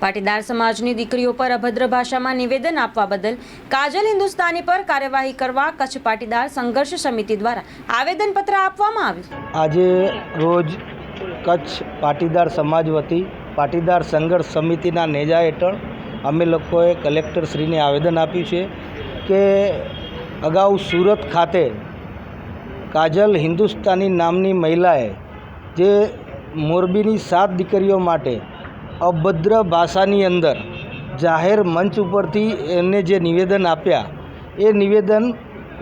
પાટીદાર સમાજની દીકરીઓ પર અભદ્ર ભાષામાં નિવેદન આપવા બદલ કાજલ હિન્દુસ્તાની પર કાર્યવાહી કરવા કચ્છ પાટીદાર સંઘર્ષ સમિતિ દ્વારા આવેદનપત્ર આપવામાં આવ્યું. આજે રોજ કચ્છ પાટીદાર સમાજ વતી પાટીદાર સંઘર્ષ સમિતિના નેજા હેઠળ અમે લોકોએ કલેક્ટરશ્રીને આવેદન આપ્યું છે કે અગાઉ સુરત ખાતે કાજલ હિન્દુસ્તાની નામની મહિલાએ જે મોરબીની સાત દીકરીઓ માટે અભદ્ર ભાષાની અંદર જાહેર મંચ ઉપરથી એમને જે નિવેદન આપ્યા, એ નિવેદન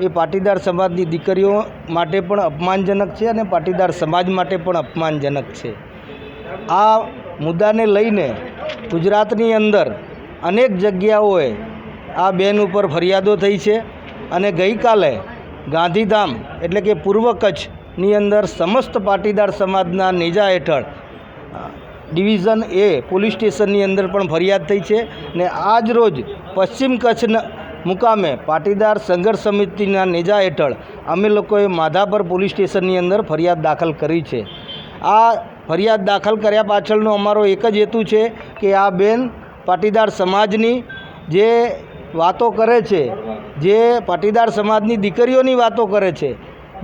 એ પાટીદાર સમાજની દીકરીઓ માટે પણ અપમાનજનક છે અને પાટીદાર સમાજ માટે પણ અપમાનજનક છે. આ મુદ્દાને લઈને ગુજરાતની અંદર અનેક જગ્યાઓએ આ બેન ઉપર ફરિયાદો થઈ છે અને ગઈકાલે ગાંધીધામ એટલે કે પૂર્વ કચ્છની અંદર સમસ્ત પાટીદાર સમાજના નેજા હેઠળ ડિવિઝન એ પોલીસ સ્ટેશનની અંદર પણ ફરિયાદ થઈ છે ને આજ રોજ પશ્ચિમ કચ્છના મુકામે પાટીદાર સંઘર્ષ સમિતિના નેજા હેઠળ અમે લોકોએ માધાપર પોલીસ સ્ટેશનની અંદર ફરિયાદ દાખલ કરી છે. આ ફરિયાદ દાખલ કર્યા પાછળનો અમારો એક જ હેતુ છે કે આ બેન પાટીદાર સમાજની જે વાતો કરે છે, જે પાટીદાર સમાજની દીકરીઓની વાતો કરે છે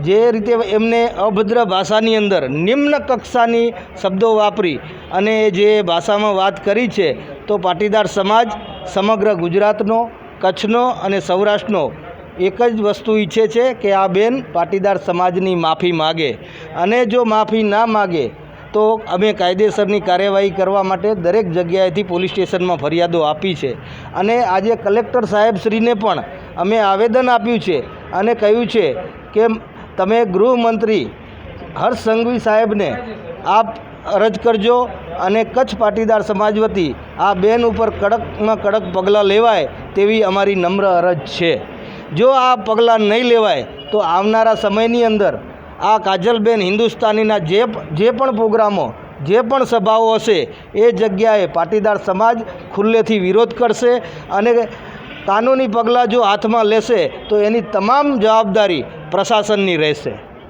જે રીતે એમને અભદ્ર ભાષાની અંદર નિમ્ન કક્ષાની શબ્દો વાપરી અને જે ભાષામાં વાત કરી છે, તો પાટીદાર સમાજ સમગ્ર ગુજરાતનો, કચ્છનો અને સૌરાષ્ટ્રનો એક જ વસ્તુ ઈચ્છે છે કે આ બેન પાટીદાર સમાજની માફી માગે. અને જો માફી ના માગે, તો અમે કાયદેસરની કાર્યવાહી કરવા માટે દરેક જગ્યાએથી પોલીસ સ્ટેશનમાં ફરિયાદો આપી છે. અને આજે કલેક્ટર સાહેબશ્રીને પણ અમે આવેદન આપ્યું છે અને કહ્યું છે કે તમે ગૃહમંત્રી હર્ષ સંઘવી સાહેબને આપ અરજ કરજો અને કચ્છ પાટીદાર સમાજ વતી આ બેન ઉપર કડકમાં કડક પગલાં લેવાય તેવી અમારી નમ્ર અરજ છે. જો આ પગલાં નહીં લેવાય, તો આવનારા સમયની અંદર આ કાજલબેન હિન્દુસ્તાનીના જે જે પણ પ્રોગ્રામો, જે પણ સભાઓ હશે, એ જગ્યાએ પાટીદાર સમાજ ખુલ્લેથી વિરોધ કરશે અને કાનૂની પગલાં જો હાથમાં લેશે, તો એની તમામ જવાબદારી પ્રશાસનની રહેશે.